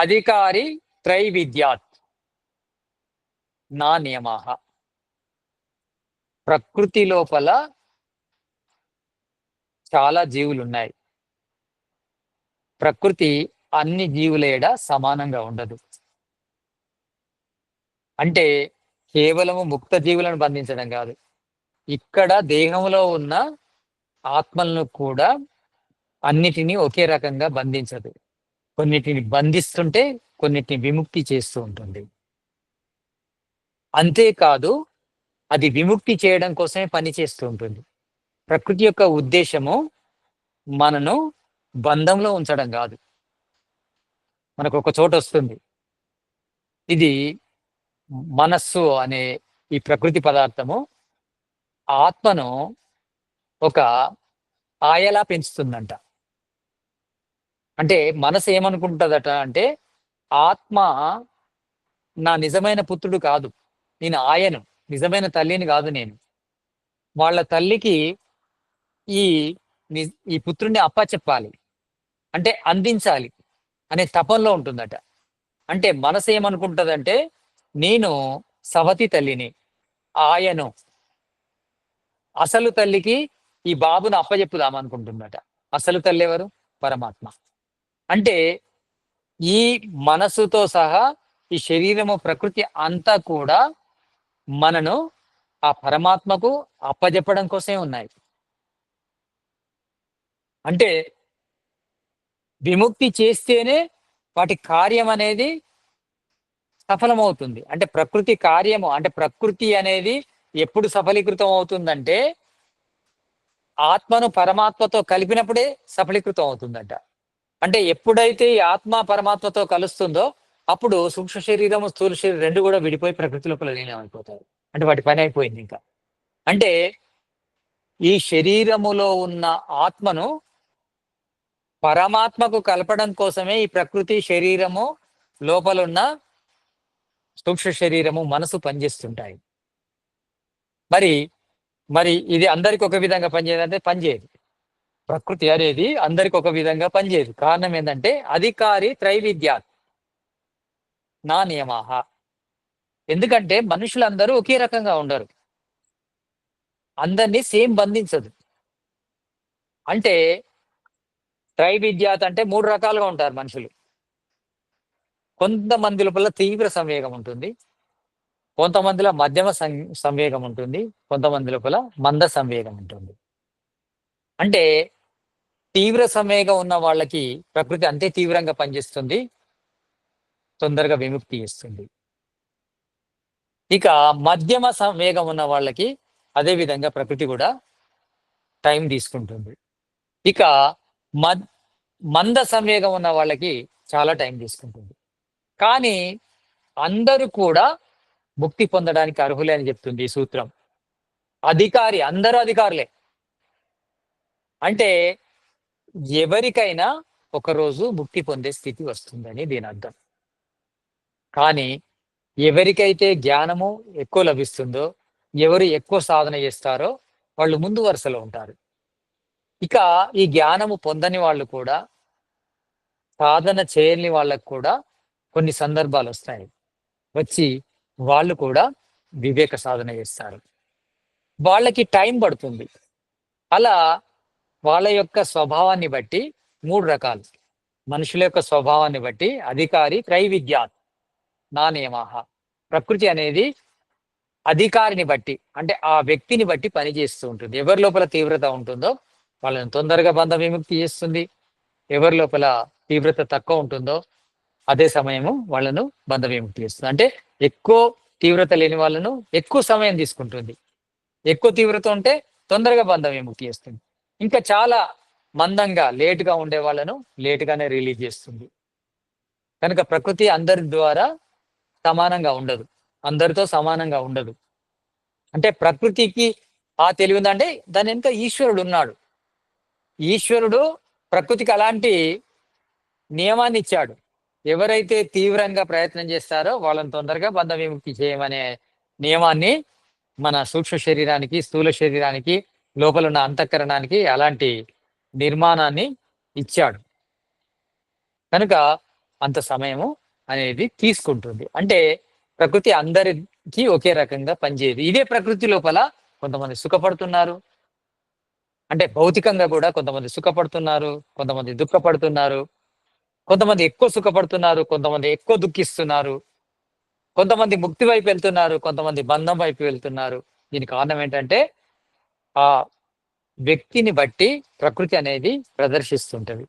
అధికారి త్రైవిద్యాత్ నా నియమాహ. ప్రకృతి లోపల చాలా జీవులు ఉన్నాయి ప్రకృతి అన్ని జీవుల ఏడ సమానంగా ఉండదు. అంటే కేవలము ముక్త జీవులను బంధించడం కాదు. ఇక్కడ దేహంలో ఉన్న ఆత్మలను కూడా అన్నిటినీ ఒకే రకంగా బంధించదు. కొన్నిటిని బంధిస్తుంటే కొన్నిటిని విముక్తి చేస్తూ ఉంటుంది. అంతేకాదు అది విముక్తి చేయడం కోసమే పని చేస్తూ ఉంటుంది. ప్రకృతి యొక్క ఉద్దేశము మనను బంధంలో ఉంచడం కాదు. మనకు ఒక చోట వస్తుంది. ఇది మనస్సు అనే ఈ ప్రకృతి పదార్థము ఆత్మను ఒక ఆయలా పెంచుతుందంట. అంటే మనసు ఏమనుకుంటుందట అంటే ఆత్మ నా నిజమైన పుత్రుడు కాదు. నేను ఆయను నిజమైన తల్లిని కాదు నేను. వాళ్ళ తల్లికి ఈ ఈ పుత్రుడిని అప్పచెప్పాలి అంటే అందించాలి అనే తపంలో ఉంటుందట. అంటే మనసు ఏమనుకుంటుందంటే నేను సవతి తల్లిని ఆయను అసలు తల్లికి ఈ బాబును అప్పచెప్పుదాం అనుకుంటుందట అసలు తల్లి ఎవరు? పరమాత్మ. అంటే ఈ మనసుతో సహా ఈ శరీరము ప్రకృతి అంతా కూడా మనను ఆ పరమాత్మకు అప్పజెప్పడం కోసమే ఉన్నాయి. అంటే విముక్తి చేస్తేనే వాటి కార్యం అనేది సఫలమవుతుంది. అంటే ప్రకృతి కార్యము అంటే ప్రకృతి అనేది ఎప్పుడు సఫలీకృతం అవుతుందంటే ఆత్మను పరమాత్మతో కలిపినప్పుడే సఫలీకృతం అవుతుందంట అంటే ఎప్పుడైతే ఈ ఆత్మ పరమాత్మతో కలుస్తుందో అప్పుడు సూక్ష్మ శరీరము స్థూల శరీరం రెండు కూడా విడిపోయి ప్రకృతి లోపల అయిపోతారు అయిపోతాయి. అంటే వాటి పని అయిపోయింది ఇంకా. అంటే ఈ శరీరములో ఉన్న ఆత్మను పరమాత్మకు కలపడం కోసమే ఈ ప్రకృతి శరీరము లోపలున్న సూక్ష్మ శరీరము మనసు పనిచేస్తుంటాయి. మరి మరి ఇది అందరికి ఒక విధంగా పనిచేయదంటే పనిచేయదు. ప్రకృతి అనేది అందరికి ఒక విధంగా పనిచేయదు. కారణం ఏంటంటే అధికారి త్రైవిద్యాత్ నా నియమాహ. ఎందుకంటే మనుషులందరూ ఒకే రకంగా ఉండరు. అందరినీ సేమ్ బంధించదు. అంటే త్రైవిద్యాత్ అంటే మూడు రకాలుగా ఉంటారు మనుషులు. కొంతమంది లోపల తీవ్ర సంవేగం ఉంటుంది. కొంతమందిలో మధ్యమ సం- సంవేగం ఉంటుంది. కొంతమంది లోపల మంద సంవేగం ఉంటుంది. అంటే తీవ్ర సంవేగం ఉన్న వాళ్ళకి ప్రకృతి అంతే తీవ్రంగా పనిచేస్తుంది. తొందరగా విముక్తి ఇస్తుంది. ఇక మధ్యమ సంవేగం ఉన్న వాళ్ళకి అదే విధంగా ప్రకృతి కూడా టైం తీసుకుంటుంది. ఇక మద్ మంద సంవేగం ఉన్న వాళ్ళకి చాలా టైం తీసుకుంటుంది. కానీ అందరూ కూడా ముక్తి పొందడానికి అర్హులే అని చెప్తుంది ఈ సూత్రం. అధికారి అందరూ అధికారులే. అంటే ఎవరికైనా ఒకరోజు ముక్తి పొందే స్థితి వస్తుందని దీని అర్థం. కానీ ఎవరికైతే జ్ఞానము ఎక్కువ లభిస్తుందో ఎవరు ఎక్కువ సాధన చేస్తారో వాళ్ళు ముందు వరుసలో ఉంటారు. ఇక ఈ జ్ఞానము పొందని వాళ్ళు కూడా సాధన చేయని వాళ్ళకు కూడా కొన్ని సందర్భాలు వస్తాయి. వచ్చి వాళ్ళు కూడా వివేక సాధన చేస్తారు. వాళ్ళకి టైం పడుతుంది. అలా వాళ్ళ యొక్క స్వభావాన్ని బట్టి మూడు రకాలు. మనుషుల యొక్క స్వభావాన్ని బట్టి అధికారి త్రైవిద్యాత్ నా నియమాహ ప్రకృతి అనేది అధికారిని బట్టి అంటే ఆ వ్యక్తిని బట్టి పనిచేస్తూ ఉంటుంది. ఎవరి లోపల తీవ్రత ఉంటుందో వాళ్ళని తొందరగా బంధ విముక్తి చేస్తుంది. ఎవరి లోపల తీవ్రత తక్కువ ఉంటుందో అదే సమయము వాళ్ళను బంధ విముక్తి చేస్తుంది. అంటే ఎక్కువ తీవ్రత లేని వాళ్ళను ఎక్కువ సమయం తీసుకుంటుంది. ఎక్కువ తీవ్రత ఉంటే తొందరగా బంధ విముక్తి చేస్తుంది. ఇంకా చాలా మందంగా లేటుగా ఉండే వాళ్ళను లేటుగానే రిలీజ్ చేస్తుంది. కనుక ప్రకృతి అందరి ద్వారా సమానంగా ఉండదు. అందరితో సమానంగా ఉండదు. అంటే ప్రకృతికి ఆ తెలివి ఉందంటే దాని వెనుక ఈశ్వరుడు ఉన్నాడు. ఈశ్వరుడు ప్రకృతికి అలాంటి నియమాన్ని ఇచ్చాడు. ఎవరైతే తీవ్రంగా ప్రయత్నం చేస్తారో వాళ్ళని తొందరగా బంధ విముక్తి చేయమనే నియమాన్ని మన సూక్ష్మ శరీరానికి స్థూల శరీరానికి లోపల ఉన్న అంతఃకరణానికి అలాంటి నిర్మాణాన్ని ఇచ్చాడు. కనుక అంత సమయము అనేది తీసుకుంటుంది. అంటే ప్రకృతి అందరికి ఒకే రకంగా పనిచేయదు. ఇదే ప్రకృతి లోపల కొంతమంది సుఖపడుతున్నారు. అంటే భౌతికంగా కూడా కొంతమంది సుఖపడుతున్నారు కొంతమంది దుఃఖపడుతున్నారు కొంతమంది ఎక్కువ సుఖపడుతున్నారు కొంతమంది ఎక్కువ దుఃఖిస్తున్నారు కొంతమంది ముక్తి వైపు వెళ్తున్నారు కొంతమంది బంధం వైపు వెళ్తున్నారు. దీనికి కారణం ఏంటంటే ఆ వ్యక్తిని బట్టి ప్రకృతి అనేది ప్రదర్శిస్తుంటది.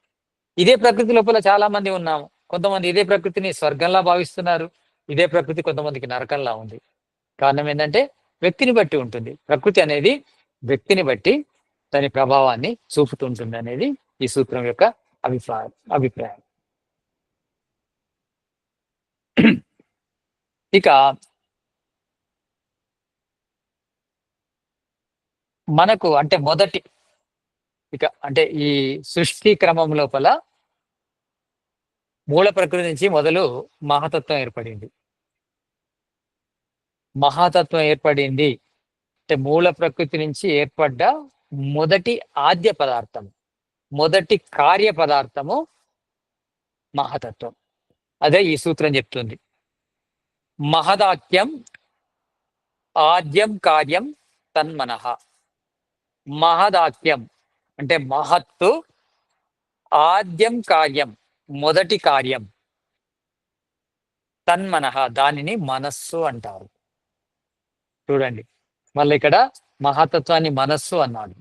ఇదే ప్రకృతి లోపల చాలా మంది ఉన్నాము. కొంతమంది ఇదే ప్రకృతిని స్వర్గంలా భావిస్తున్నారు. ఇదే ప్రకృతి కొంతమందికి నరకంలా ఉంది. కారణం ఏంటంటే వ్యక్తిని బట్టి ఉంటుంది. ప్రకృతి అనేది వ్యక్తిని బట్టి దాని ప్రభావాన్ని చూపుతుంటుంది అనేది ఈ సూత్రం యొక్క అభిప్రాయం అభిప్రాయం. ఇక మనకు అంటే మొదటి ఇక అంటే ఈ సృష్టి క్రమం లోపల మూల ప్రకృతి నుంచి మొదలు మహాతత్వం ఏర్పడింది. మహాతత్వం ఏర్పడింది అంటే మూల ప్రకృతి నుంచి ఏర్పడ్డ మొదటి ఆద్య పదార్థం మొదటి కార్య పదార్థము మహాతత్వం. అదే ఈ సూత్రం చెప్తుంది. మహదాక్యం ఆద్యం కార్యం తన్మనః. మహదాక్యం అంటే మహత్తు ఆద్యం కార్యం మొదటి కార్యం. తన్మనహ దానిని మనస్సు అంటారు. చూడండి మళ్ళీ ఇక్కడ మహతత్వాన్ని మనస్సు అన్నాడు.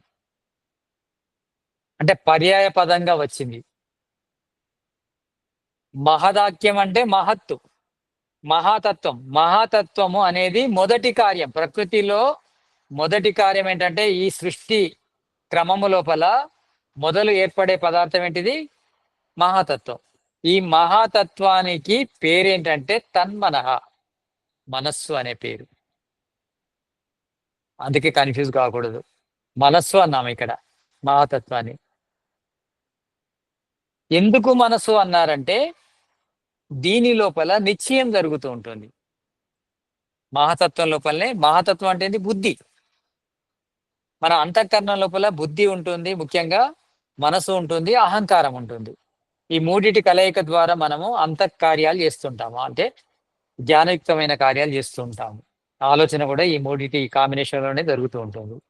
అంటే పర్యాయ పదంగా వచ్చింది. మహదాక్యం అంటే మహత్తు మహాతత్వం. మహాతత్వము అనేది మొదటి కార్యం. ప్రకృతిలో మొదటి కార్యం ఏంటంటే ఈ సృష్టి క్రమము లోపల మొదలు ఏర్పడే పదార్థం ఏంటిది? మహాతత్వం. ఈ మహాతత్వానికి పేరేంటంటే తన్మనః మనస్సు అనే పేరు. అందుకే కన్ఫ్యూజ్ కాకూడదు. మనస్సు అన్నాము ఇక్కడ మహాతత్వాన్ని. ఎందుకు మనసు అన్నారంటే దీని లోపల నిశ్చయం జరుగుతూ ఉంటుంది. మహాతత్వం లోపలనే మహాతత్వం అంటే ఏంది? బుద్ధి. మన అంతఃకరణం లోపల బుద్ధి ఉంటుంది ముఖ్యంగా మనసు ఉంటుంది అహంకారం ఉంటుంది. ఈ మూడిటి కలయిక ద్వారా మనము అంతఃకార్యాలు చేస్తుంటాము. అంటే జ్ఞానయుక్తమైన కార్యాలు చేస్తూ ఉంటాము ఆలోచన కూడా ఈ మూడిటి కాంబినేషన్లోనే జరుగుతూ ఉంటుంది.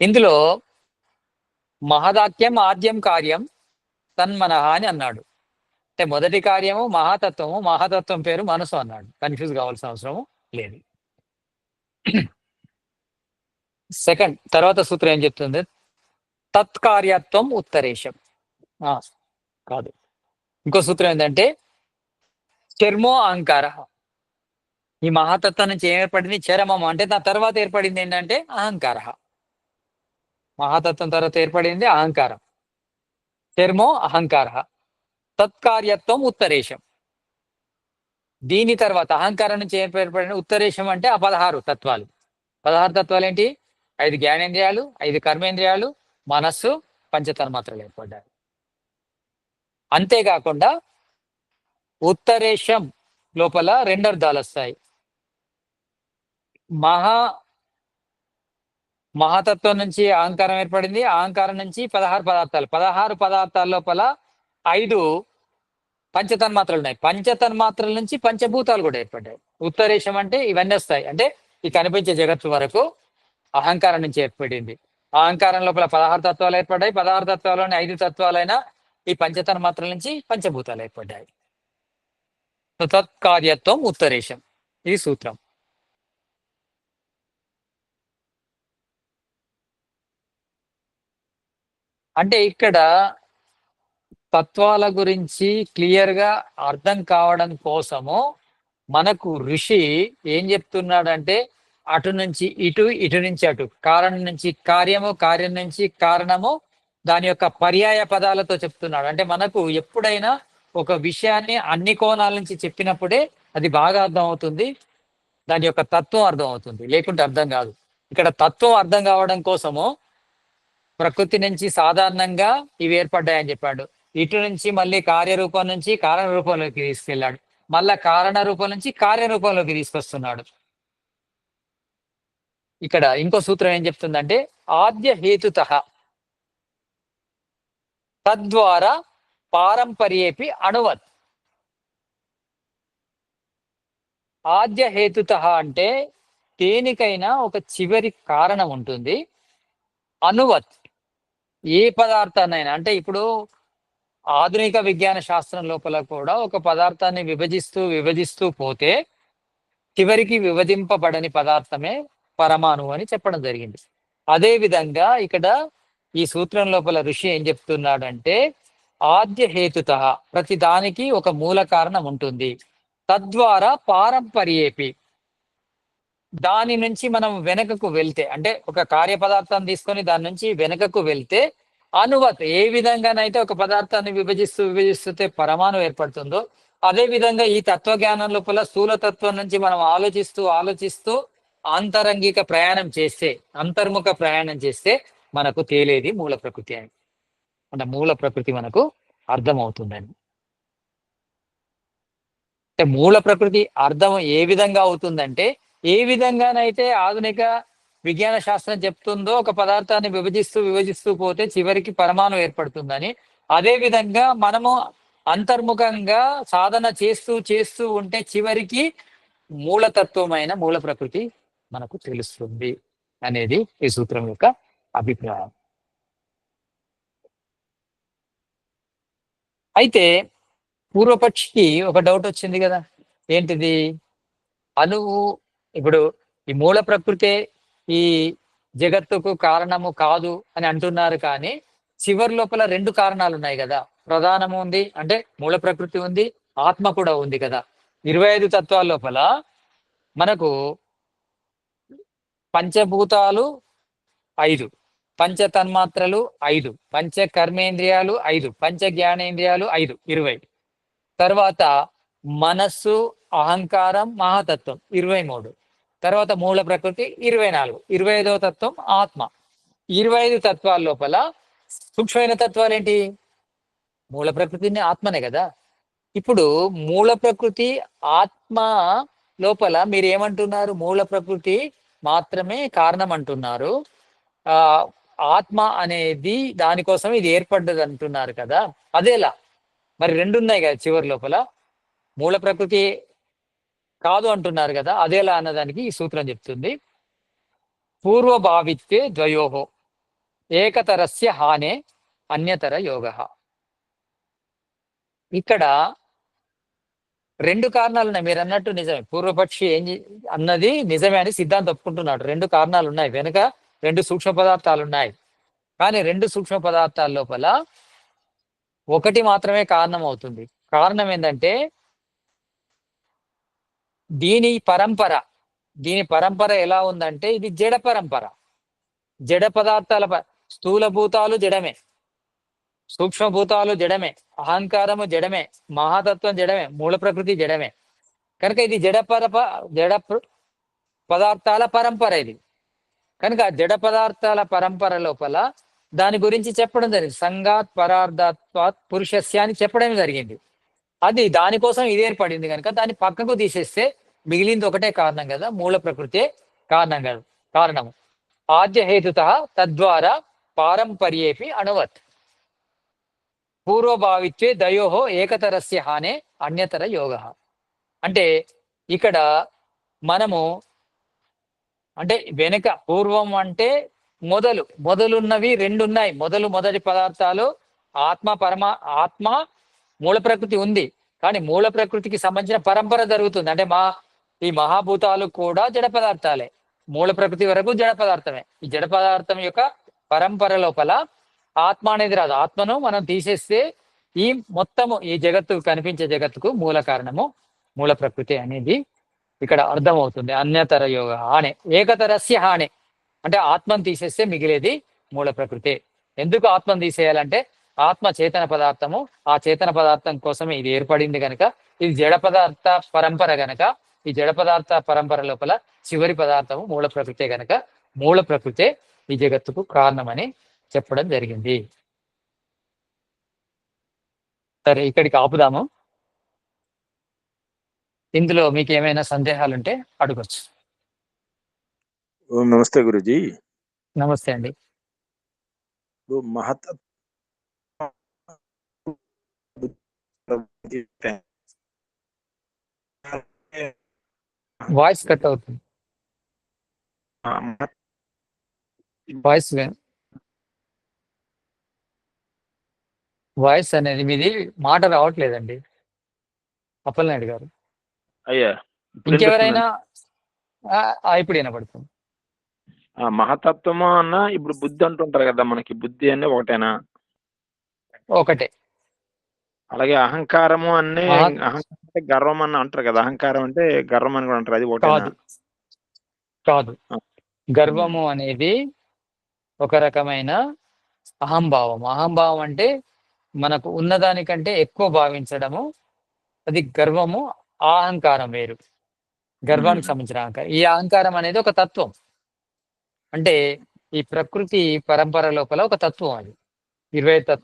ఇందులో మహదాక్యం ఆద్యం కార్యం తన్మనహ అని అన్నాడు. అంటే మొదటి కార్యము మహాతత్వము మహాతత్వం పేరు మనసు అన్నాడు. కన్ఫ్యూజ్ కావాల్సిన అవసరము లేదు. సెకండ్ తర్వాత సూత్రం ఏం చెప్తుంది? తత్కార్యత్వం ఉత్తరేశం ఆ, కాదు. ఇంకో సూత్రం ఏంటంటే చర్మో అహంకార. ఈ మహాతత్వం నుంచి ఏర్పడింది చరమం అంటే దాని తర్వాత ఏర్పడింది ఏంటంటే అహంకార. మహాతత్వం తర్వాత ఏర్పడింది అహంకారం. చర్మో అహంకార. తత్కార్యత్వం ఉత్తరేశం దీని తర్వాత అహంకారం నుంచి ఏర్పడిన ఉత్తరేశం అంటే ఆ పదహారు తత్వాలు. పదహారు తత్వాలు ఏంటి? ఐదు జ్ఞానేంద్రియాలు ఐదు కర్మేంద్రియాలు మనస్సు పంచతన్మాత్రలు ఏర్పడ్డాయి. అంతేకాకుండా ఉత్తరేశం లోపల రెండు అర్థాలు వస్తాయి. మహా మహాతత్వం నుంచి అహంకారం ఏర్పడింది అహంకారం నుంచి పదహారు పదార్థాలు. పదహారు పదార్థాల లోపల ఐదు పంచతన్మాత్రలు ఉన్నాయి. పంచతన్మాత్రల నుంచి పంచభూతాలు కూడా ఏర్పడ్డాయి. ఉత్తరేశం అంటే ఇవన్నీ వస్తాయి. అంటే ఈ కనిపించే జగత్తు వరకు అహంకారం నుంచి ఏర్పడింది. అహంకారం లోపల పదహారు తత్వాలు ఏర్పడ్డాయి. పదహారు తత్వాలని ఐదు తత్వాలైన ఈ పంచతన్మాత్రల నుంచి పంచభూతాలు ఏర్పడ్డాయి. తత్కార్యత్వం ఉత్తరేశం ఇది సూత్రం. అంటే ఇక్కడ తత్వాల గురించి క్లియర్గా అర్థం కావడం కోసము మనకు ఋషి ఏం చెప్తున్నాడంటే అటు నుంచి ఇటు ఇటు నుంచి అటు. కారణం నుంచి కార్యము కార్యం నుంచి కారణము దాని యొక్క పర్యాయ పదాలతో చెప్తున్నాడు. అంటే మనకు ఎప్పుడైనా ఒక విషయాన్ని అన్ని కోణాల నుంచి చెప్పినప్పుడే అది బాగా అర్థం అవుతుంది దాని యొక్క తత్వం అర్థం అవుతుంది లేకుంటే అర్థం కాదు. ఇక్కడ తత్వం అర్థం కావడం కోసము ప్రకృతి నుంచి సాధారణంగా ఇవి ఏర్పడ్డాయని చెప్పాడు. ఇటు నుంచి మళ్ళీ కార్యరూపం నుంచి కారణ రూపంలోకి తీసుకెళ్ళాడు. మళ్ళా కారణ రూపం నుంచి కార్యరూపంలోకి తీసుకొస్తున్నాడు. ఇక్కడ ఇంకో సూత్రం ఏం చెప్తుందంటే ఆద్య హేతుత. తద్వారా పారంపర్యేపి అణువత్ ఆద్య హేతుత అంటే దేనికైనా ఒక చివరి కారణం ఉంటుంది. అనువత్ ఏ పదార్థాన్నైనా అంటే ఇప్పుడు ఆధునిక విజ్ఞాన శాస్త్రం లోపల కూడా ఒక పదార్థాన్ని విభజిస్తూ విభజిస్తూ పోతే చివరికి విభజింపబడని పదార్థమే పరమాణువు అని చెప్పడం జరిగింది. అదే విధంగా ఇక్కడ ఈ సూత్రం లోపల ఋషి ఏం చెప్తున్నాడంటే ఆద్య హేతుత ప్రతి దానికి ఒక మూల కారణం ఉంటుంది. తద్వారా పారంపర్యేపి. దాని నుంచి మనం వెనకకు వెళ్తే అంటే ఒక కార్యపదార్థం తీసుకొని దాని నుంచి వెనకకు వెళ్తే అనువత్ ఏ విధంగానైతే ఒక పదార్థాన్ని విభజిస్తూ విభజిస్తే పరమాణు ఏర్పడుతుందో అదే విధంగా ఈ తత్వజ్ఞానం లోపల స్థూల తత్వం నుంచి మనం ఆలోచిస్తూ ఆలోచిస్తూ ఆంతరంగిక ప్రయాణం చేస్తే అంతర్ముఖ ప్రయాణం చేస్తే మనకు తేలేది మూల ప్రకృతి అని. అంటే మూల ప్రకృతి మనకు అర్థమవుతుందని. అంటే మూల ప్రకృతి అర్థం ఏ విధంగా అవుతుందంటే ఏ విధంగానైతే ఆధునిక విజ్ఞాన శాస్త్రం చెప్తుందో ఒక పదార్థాన్ని విభజిస్తూ విభజిస్తూ పోతే చివరికి పరమాణు ఏర్పడుతుందని అదే విధంగా మనము అంతర్ముఖంగా సాధన చేస్తూ చేస్తూ ఉంటే చివరికి మూలతత్వమైన మూల ప్రకృతి మనకు తెలుస్తుంది అనేది ఈ సూత్రం యొక్క అభిప్రాయం. అయితే పూర్వపక్షికి ఒక డౌట్ వచ్చింది కదా ఏంటిది? అణువు ఇప్పుడు ఈ మూల ప్రకృతే ఈ జగత్తుకు కారణము కాదు అని అంటున్నారు కానీ చివరి లోపల రెండు కారణాలు ఉన్నాయి కదా. ప్రధానము ఉంది అంటే మూల ప్రకృతి ఉంది ఆత్మ కూడా ఉంది కదా. ఇరవై ఐదు తత్వాల లోపల మనకు పంచభూతాలు ఐదు పంచ తన్మాత్రలు ఐదు పంచ కర్మేంద్రియాలు ఐదు పంచ జ్ఞానేంద్రియాలు ఐదు ఇరవై. తర్వాత మనస్సు అహంకారం మహాతత్వం ఇరవై మూడు. తర్వాత మూల ప్రకృతి ఇరవై నాలుగు. ఇరవై ఐదవ తత్వం ఆత్మ. ఇరవై ఐదు తత్వాల లోపల సూక్ష్మమైన తత్వాలు ఏంటి? మూల ప్రకృతిని ఆత్మనే కదా. ఇప్పుడు మూల ప్రకృతి ఆత్మ లోపల మీరు ఏమంటున్నారు? మూల ప్రకృతి మాత్రమే కారణం అంటున్నారు ఆ ఆత్మ అనేది దానికోసం ఇది ఏర్పడ్డది అంటున్నారు కదా. అదేలా మరి రెండు ఉన్నాయి కదా చివరి లోపల. మూల ప్రకృతి కాదు అంటున్నారు కదా అదేలా అన్నదానికి ఈ సూత్రం చెప్తుంది. పూర్వభావిత్వే ద్వయోహో ఏకతరస్య హానే అన్యతర యోగ. ఇక్కడ రెండు కారణాలు ఉన్నాయి మీరు అన్నట్టు నిజమే. పూర్వపక్షి ఏం అన్నది నిజమే అని సిద్ధాంతం ఒప్పుకుంటున్నాడు. రెండు కారణాలు ఉన్నాయి వెనుక రెండు సూక్ష్మ పదార్థాలు ఉన్నాయి కానీ రెండు సూక్ష్మ పదార్థాల లోపల ఒకటి మాత్రమే కారణం అవుతుంది కారణం ఏంటంటే దీని పరంపర. దీని పరంపర ఎలా ఉందంటే ఇది జడ పరంపర. జడ పదార్థాల ప- స్థూల భూతాలు జడమే. సూక్ష్మభూతాలు జడమే అహంకారము జడమే మహాతత్వం జడమే మూల ప్రకృతి జడమే. కనుక ఇది జడ పరప జడ ప్ర- పదార్థాల పరంపర ఇది. కనుక జడ పదార్థాల పరంపర లోపల దాని గురించి చెప్పడం జరిగింది. సంగాత్ పరార్థాత్వాత్ పురుషస్య అని చెప్పడం జరిగింది. అది దానికోసం ఇది ఏర్పడింది కనుక దాన్ని పక్కకు తీసేస్తే మిగిలింది ఒకటే కారణం కదా మూల ప్రకృతే కారణం కదా కారణము. ఆద్య హేతుత తద్వారా పారంపర్యేపి అణువత్. పూర్వభావిత్వే దయోహో ఏకతరస్య హానే అన్యతర యోగ. అంటే ఇక్కడ మనము అంటే వెనుక పూర్వం అంటే మొదలు మొదలున్నవి రెండు ఉన్నాయి మొదలు మొదటి పదార్థాలు ఆత్మ పరమ ఆత్మ మూల ప్రకృతి ఉంది. కానీ మూల ప్రకృతికి సంబంధించిన పరంపర జరుగుతుంది. అంటే మా ఈ మహాభూతాలు కూడా జడ పదార్థాలే. మూల ప్రకృతి వరకు జడ పదార్థమే. ఈ జడ పదార్థం యొక్క పరంపర లోపల ఆత్మ అనేది రాదు. ఆత్మను మనం తీసేస్తే ఈ మొత్తము ఈ జగత్తు కనిపించే జగత్తుకు మూల కారణము మూల ప్రకృతి అనేది ఇక్కడ అర్థమవుతుంది. అన్యతర యోగ హాని ఏకతరస్య హాని. అంటే ఆత్మను తీసేస్తే మిగిలేది మూల ప్రకృతి. ఎందుకు ఆత్మను తీసేయాలంటే ఆత్మ చేతన పదార్థము ఆ చేతన పదార్థం కోసమే ఇది ఏర్పడింది కనుక ఇది జడ పదార్థ పరంపర గనక ఈ జడ పదార్థ పరంపర లోపల చివరి పదార్థము మూల ప్రకృతే గనక మూల ప్రకృతే ఈ జగత్తుకు కారణమని చెప్పడం జరిగింది. సరే ఇక్కడికి ఆపుదాము. ఇందులో మీకు ఏమైనా సందేహాలుంటే అడగచ్చు. నమస్తే గురుజీ. నమస్తే అండి. మహత్ వాయిస్ కట్ అవుతుంది. వాయిస్ వాయిస్ అనేది మీది మాట రావట్లేదండి. అప్పలనాయుడు గారు. అయ్యా ఇంకెవరైనా ఇప్పుడు వినపడుతుంది. ఆ, మహతత్వము అన్న ఇప్పుడు బుద్ధి అంటుంటారు కదా మనకి బుద్ధి అనే ఒకటేనా? ఒకటే. అలాగే అహంకారము అనే అహంకారం గర్వం అని అంటారు కదా అహంకారం అంటే గర్వం అని కూడా అంటారు అది కాదు. ఒకటేనా కాదు. గర్వము అనేది ఒక రకమైన అహంభావం. అహంభావం అంటే మనకు ఉన్నదానికంటే ఎక్కువ భావించడము అది గర్వము అహంకారం వేరు. గర్వానికి. సంబంధించిన అహంకారం. ఈ అహంకారం అనేది ఒక తత్వం. అంటే ఈ ప్రకృతి పరంపర లోపల ఒక తత్వం అది. ఇరవై తత్వం